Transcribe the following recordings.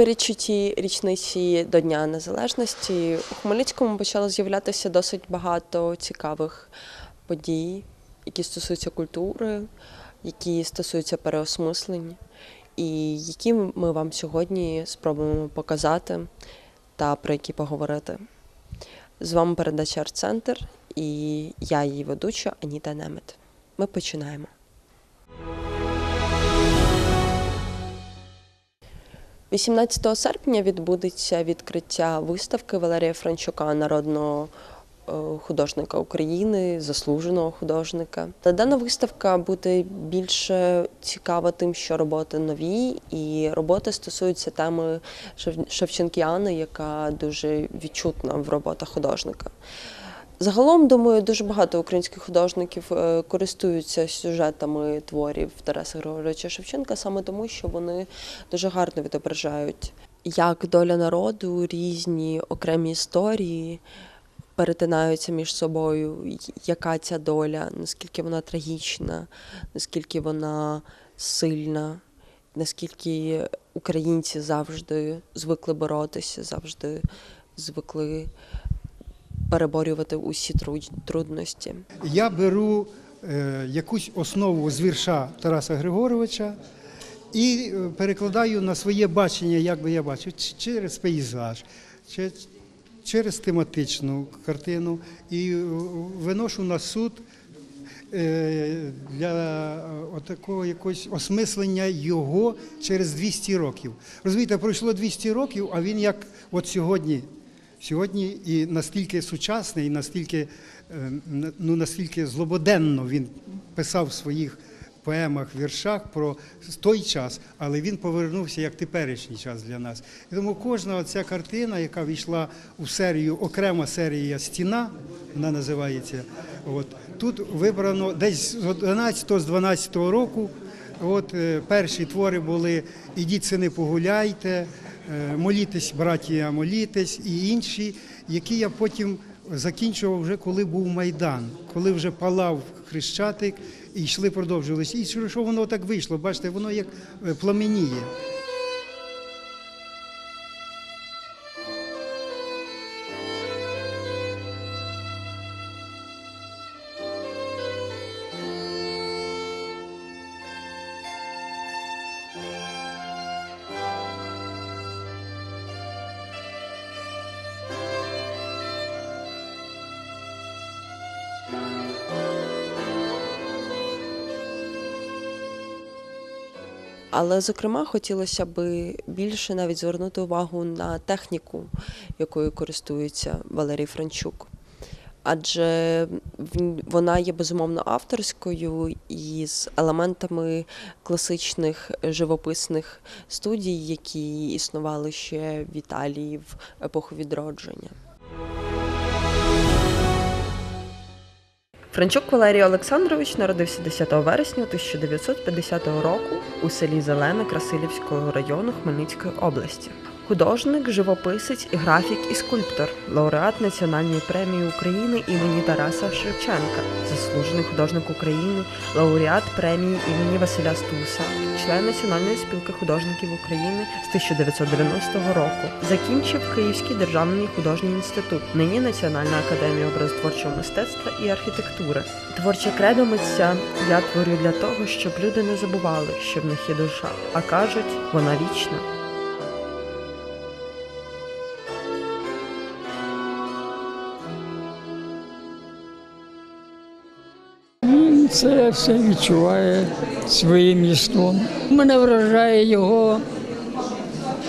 передчутті річниці до Дня Незалежності у Хмельницькому почало з'являтися досить багато цікавих подій, які стосуються культури, які стосуються переосмислень, і які ми вам сьогодні спробуємо показати та про які поговорити. З вами передача Арт-Центр і я її ведуча Аніта Немет. Ми починаємо. – 18 серпня відбудеться відкриття виставки Валерія Франчука, народного е, художника України, заслуженого художника. Та дана виставка буде більше цікава тим, що роботи нові, і роботи стосуються теми Шев- Шевченкіани, яка дуже відчутна в роботах художника. Загалом, думаю, дуже багато українських художників е, користуються сюжетами творів Тараса Григоровича Шевченка саме тому, що вони дуже гарно відображають, як доля народу, різні окремі історії перетинаються між собою, яка ця доля, наскільки вона трагічна, наскільки вона сильна, наскільки українці завжди звикли боротися, завжди звикли переборювати усі трудності. Я беру е, якусь основу з вірша Тараса Григоровича і е, перекладаю на своє бачення, як би я бачив, через пейзаж, через тематичну картину і е, виношу на суд для такого якогось осмислення його через 200 років. Розумієте, пройшло 200 років, а він як от сьогодні Сьогодні і настільки сучасний, і настільки, е, ну, настільки злободенно він писав в своїх поемах, віршах про той час, але він повернувся як теперішній час для нас. І тому кожна ця картина, яка війшла у серію, окрема серія Стіна, вона називається. От, тут вибрано десь з 11 з 12 року. От е, перші твори були Ідіть сини погуляйте, молітесь, братія, молітесь і інші, які я потім закінчував вже коли був Майдан, коли вже палав Хрещатик і йшли, продовжувалися. І що що воно так вийшло? Бачите, воно як е, пламеніє. Але, зокрема, хотілося би більше навіть звернути увагу на техніку, якою користується Валерій Франчук. Адже вона є безумовно авторською і з елементами класичних живописних студій, які існували ще в Італії в епоху відродження. Франчук Валерій Олександрович народився 10 вересня 1950 року у селі Зелене Красилівського району Хмельницької області. Художник, живописець, графік і скульптор, лауреат Національної премії України імені Тараса Шевченка, заслужений художник України, лауреат премії імені Василя Стуса, член Національної спілки художників України з 1990 року. Закінчив Київський державний художній інститут, нині Національна академія образотворчого мистецтва і архітектури. Творче кредо митця я творю для того, щоб люди не забували, що в них є душа, а кажуть, вона вічна. Це все відчуває своїм єством. Мене вражає його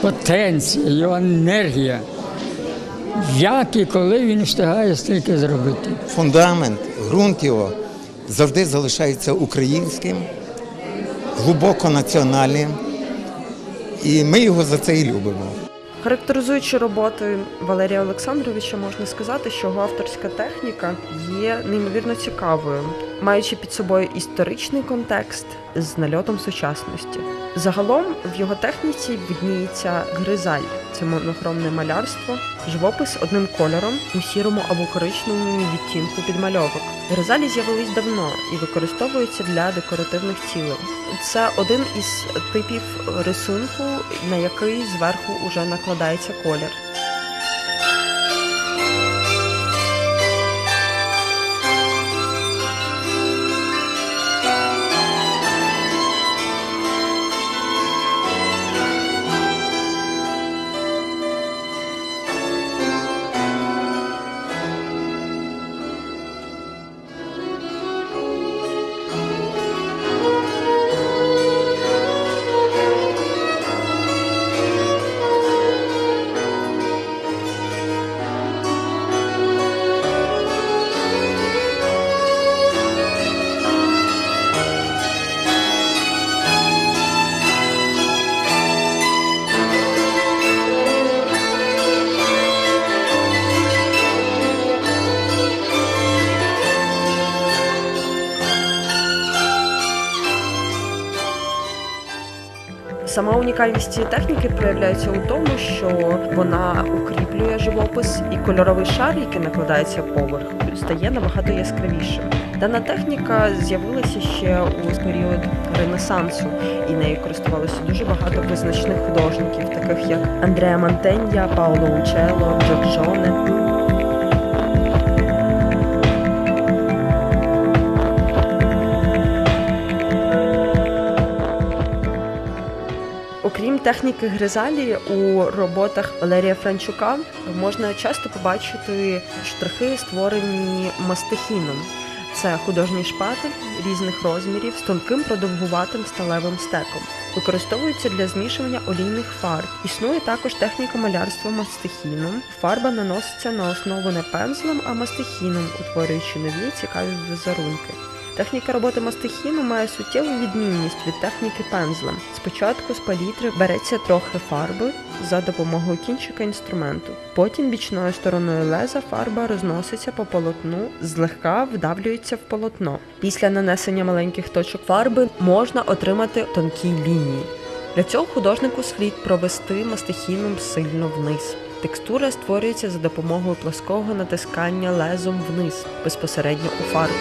потенція, його енергія. Як і коли він встигає стільки зробити. фундамент, ґрунт його завжди залишається українським, глибоко національним, і ми його за це і любимо. Характеризуючи роботи Валерія Олександровича, можна сказати, що його авторська техніка є неймовірно цікавою, маючи під собою історичний контекст з нальотом сучасності. Загалом в його техніці відніється гризаль це монохромне малярство, живопис одним кольором у сірому або коричневому відтінку підмальовок. Гризалі з'явились давно і використовуються для декоративних цілей. Це один із типів рисунку, на який зверху вже накладається колір. Сама унікальність цієї техніки проявляється у тому, що вона укріплює живопис, і кольоровий шар, який накладається поверх, стає набагато яскравішим. Дана техніка з'явилася ще у період Ренесансу, і нею користувалося дуже багато визначних художників, таких як Андреа Мантенья, Пауло Учело, Джорджоне. Техніки гризалі, у роботах Валерія Франчука можна часто побачити штрихи, створені мастихіном. Це художній шпатель різних розмірів з тонким продовгуватим сталевим стеком. Використовується для змішування олійних фарб. Існує також техніка малярства мастихіном. Фарба наноситься на основу не пензлем, а мастихіном, утворюючи нові цікаві візерунки. Техніка роботи мастихіну має суттєву відмінність від техніки пензлем. Спочатку з палітри береться трохи фарби за допомогою кінчика інструменту. Потім бічною стороною леза фарба розноситься по полотну, злегка вдавлюється в полотно. Після нанесення маленьких точок фарби можна отримати тонкі лінії. Для цього художнику слід провести мастихіном сильно вниз. Текстура створюється за допомогою плоского натискання лезом вниз, безпосередньо у фарбу.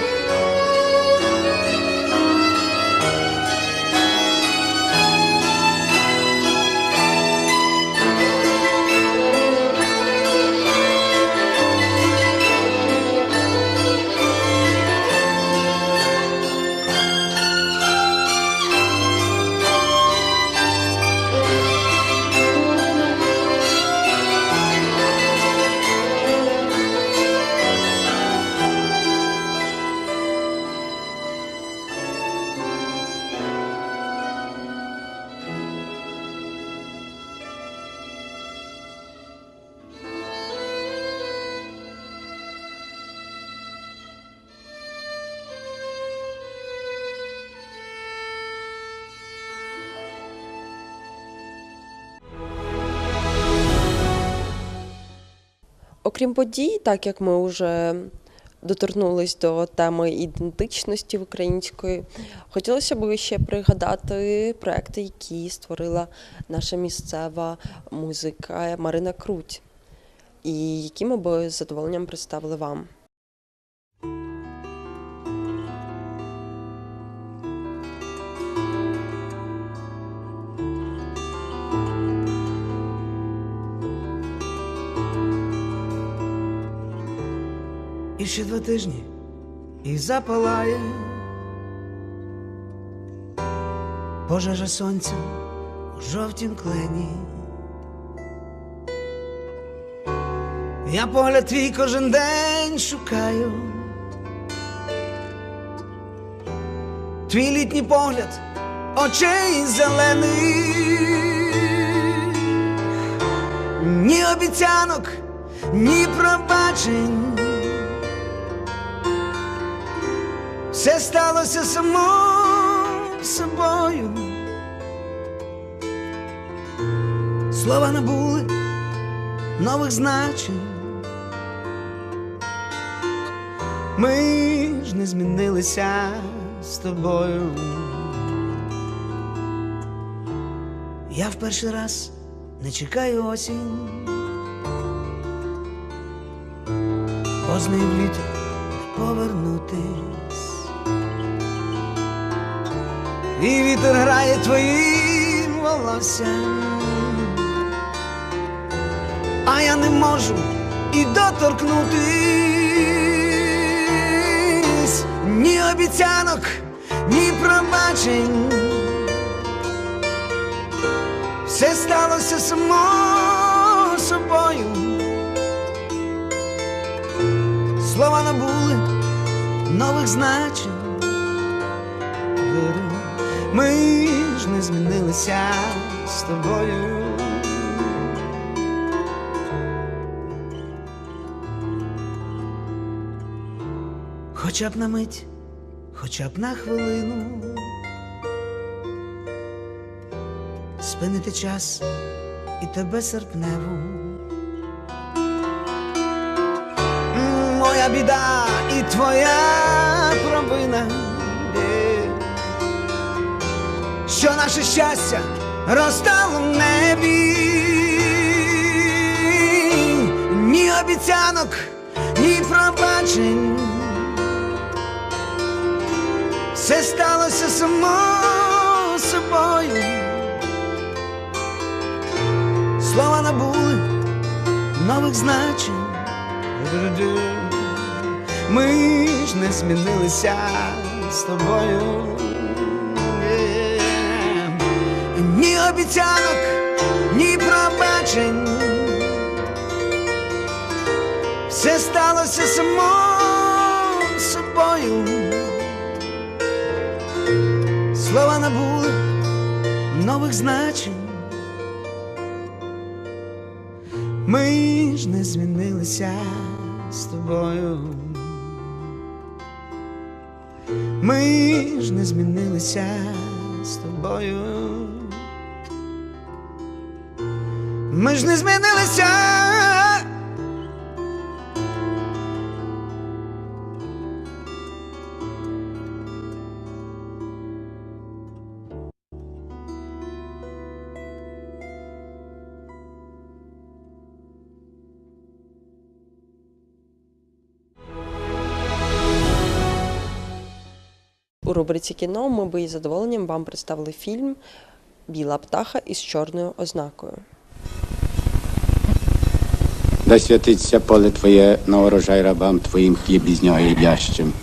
Окрім подій, так як ми вже доторкнулись до теми ідентичності української, хотілося б ще пригадати проекти, які створила наша місцева музика Марина Круть, і які ми би з задоволенням представили вам. Ще два тижні і запалає пожежа сонця у жовтім клені. Я погляд твій кожен день шукаю. Твій літній погляд очей зелених, ні обіцянок, ні пробачень. Все сталося само собою. Слова набули нових значень. Ми ж не змінилися з тобою. Я в перший раз не чекаю осінь. Поздний літо повернутись. І вітер грає твоїм волоссям. А я не можу і доторкнутись ні обіцянок, ні пробачень. Все сталося само собою. Слова набули нових значень. Ми ж не змінилися з тобою. Хоча б на мить, хоча б на хвилину. Спинити час і тебе серпневу. Моя біда і твоя провина. Що наше щастя розтало в небі. Ні обіцянок, ні пробачень. Все сталося само собою. Слова набули нових значень. Ми ж не змінилися з тобою. Ні обіцянок, ні пробачень. Все сталося само собою. Слова набули нових значень. Ми ж не змінилися з тобою. Ми ж не змінилися з тобою. Ми ж не змінилися. У рубриці кіно ми би із задоволенням вам представили фільм Біла птаха із чорною ознакою. Да святиться поле Твоє на урожай рабам Твоїм хліб із нього їдящим.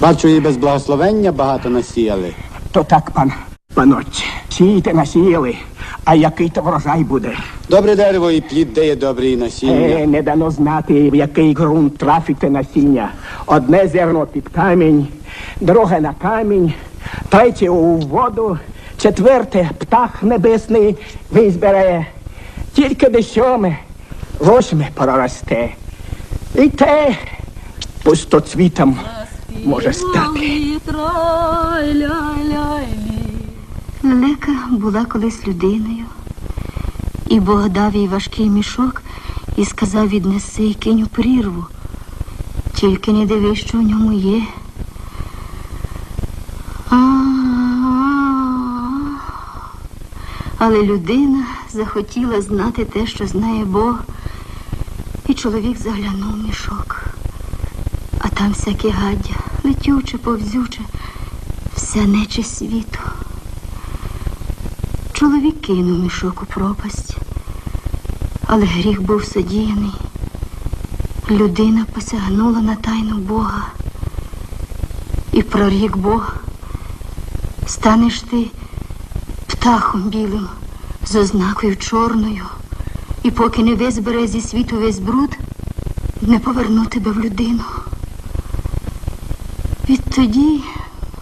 Бачу, і без благословення багато насіяли. То так, пан панотче, сієте насіяли, а який то врожай буде? Добре дерево і плід дає добре і насіння. Е, не дано знати, в який ґрунт трафите насіння. Одне зерно під камінь, друге на камінь, третє у воду, четверте птах небесний визбере, тільки де сьоме, восьме проросте. І те пустоцвітом може стати. Лелека була колись людиною, і Бог дав їй важкий мішок і сказав віднеси і кинь у прірву. Тільки не дивись, що в ньому є. Але людина захотіла знати те, що знає Бог, чоловік заглянув в мішок. А там всяке гаддя, летюче, повзюче, вся нечисть світу. Чоловік кинув мішок у пропасть, але гріх був содіяний. Людина посягнула на тайну Бога. І прорік Бог, станеш ти птахом білим з ознакою чорною, і поки не визбере зі світу весь бруд, не поверну тебе в людину. Відтоді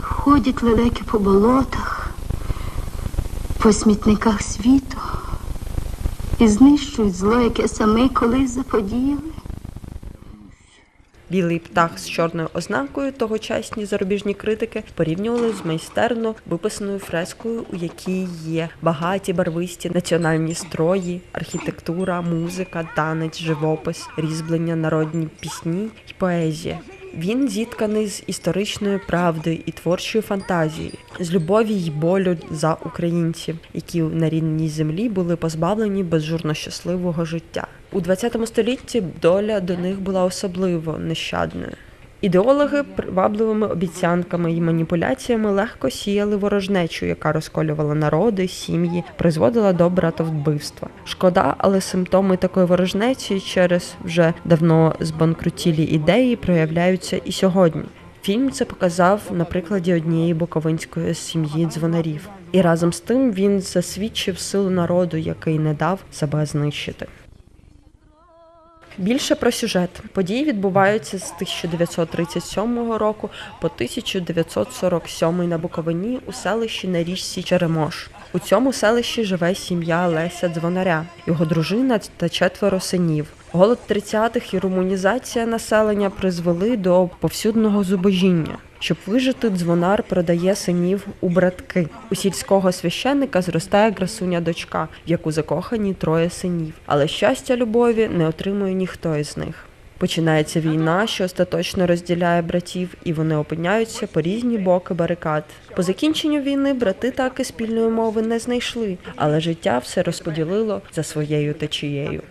ходять лелеки по болотах, по смітниках світу і знищують зло, яке саме колись заподіяли. Білий птах з чорною ознакою тогочасні зарубіжні критики порівнювали з майстерно виписаною фрескою, у якій є багаті барвисті національні строї, архітектура, музика, танець, живопис, різьблення, народні пісні й поезія. Він зітканий з історичною правди і творчої фантазії, з любові й болю за українців, які на рідній землі були позбавлені безжурно щасливого життя. У ХХ столітті доля до них була особливо нещадною. Ідеологи привабливими обіцянками і маніпуляціями легко сіяли ворожнечу, яка розколювала народи, сім'ї, призводила до братовбивства. Шкода, але симптоми такої ворожнечі через вже давно збанкрутілі ідеї проявляються і сьогодні. Фільм це показав на прикладі однієї буковинської сім'ї дзвонарів, і разом з тим він засвідчив силу народу, який не дав себе знищити. Більше про сюжет. Події відбуваються з 1937 року по 1947 на Буковині у селищі на річці Черемош. У цьому селищі живе сім'я Леся Дзвонаря, його дружина та четверо синів. Голод 30-х і румунізація населення призвели до повсюдного зубожіння. Щоб вижити, дзвонар продає синів у братки. У сільського священника зростає красуня дочка, в яку закохані троє синів. Але щастя любові не отримує ніхто із них. Починається війна, що остаточно розділяє братів, і вони опиняються по різні боки барикад. По закінченню війни брати так і спільної мови не знайшли, але життя все розподілило за своєю течією.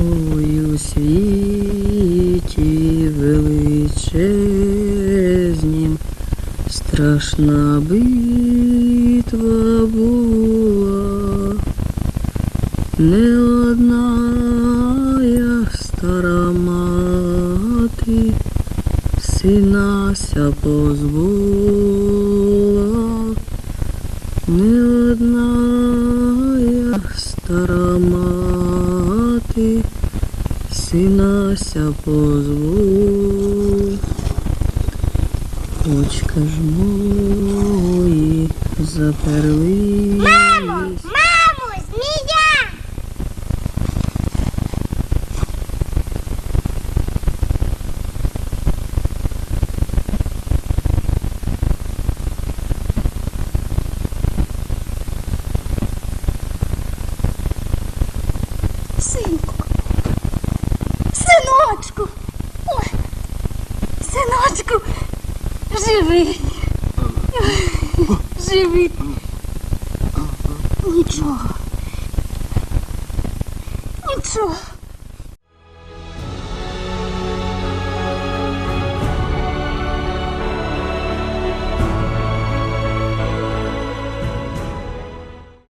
Ой, у світі величезнім страшна битва була, не одна я стара мати, синася позбула, не одна я стара мати, синася позву. Очка ж мої заперлись. Живий, живий. Нічого. Нічого.